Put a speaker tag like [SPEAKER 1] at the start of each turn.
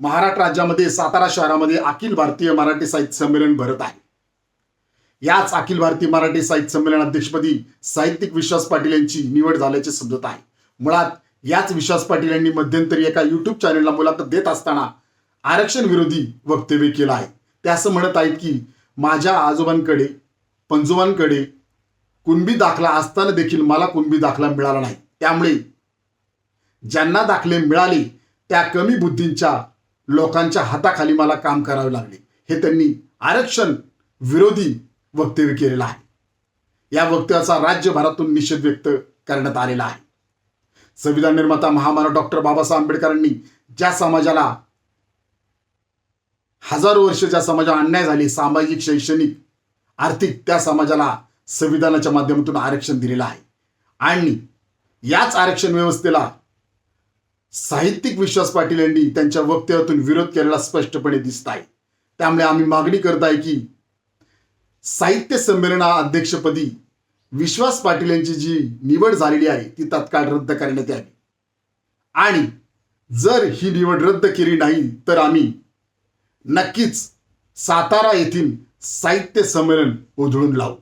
[SPEAKER 1] महाराष्ट्र राज्यामध्ये सातारा शहरामध्ये अखिल भारतीय मराठी साहित्य संमेलन भरत आहे. याच अखिल भारतीय मराठी साहित्य संमेलन अध्यक्षपदी साहित्यिक विश्वास पाटील यांची निवड झाल्याचे समजत आहे. मुळात याच विश्वास पाटील यांनी मध्यंतरी एका युट्यूब चॅनलला मुलाखत देत असताना आरक्षण विरोधी वक्तव्य केलं आहे. ते असं म्हणत आहेत की माझ्या आजोबांकडे पंजोबांकडे कुणबी दाखला असताना देखील मला कुणबी दाखला मिळाला नाही. त्यामुळे ज्यांना दाखले मिळाले त्या कमी बुद्धींच्या लोकांच्या हाताखाली मला काम करावे लागले. हे त्यांनी आरक्षण विरोधी वक्तव्य केलेलं आहे. या वक्तव्याचा राज्यभरातून निषेध व्यक्त करण्यात आलेला आहे. संविधान निर्माता महामानव डॉक्टर बाबासाहेब आंबेडकरांनी ज्या समाजाला हजारो वर्ष ज्या समाजाला अन्याय झाले सामाजिक शैक्षणिक आर्थिक त्या समाजाला संविधानाच्या माध्यमातून आरक्षण दिलेलं आहे. आणि याच आरक्षण व्यवस्थेला साहित्यिक विश्वास पाटील यांनी त्यांच्या वक्तव्यातून विरोध केलेला स्पष्टपणे दिसत आहे त्यामुळे आम्ही मागणी करत आहे की साहित्य संमेलना अध्यक्षपदी विश्वास पाटील यांची जी निवड झालेली आहे ती तत्काळ रद्द करण्यात यावी. आणि जर ही निवड रद्द केली नाही तर आम्ही नक्कीच सातारा येथील साहित्य संमेलन उधळून लावू.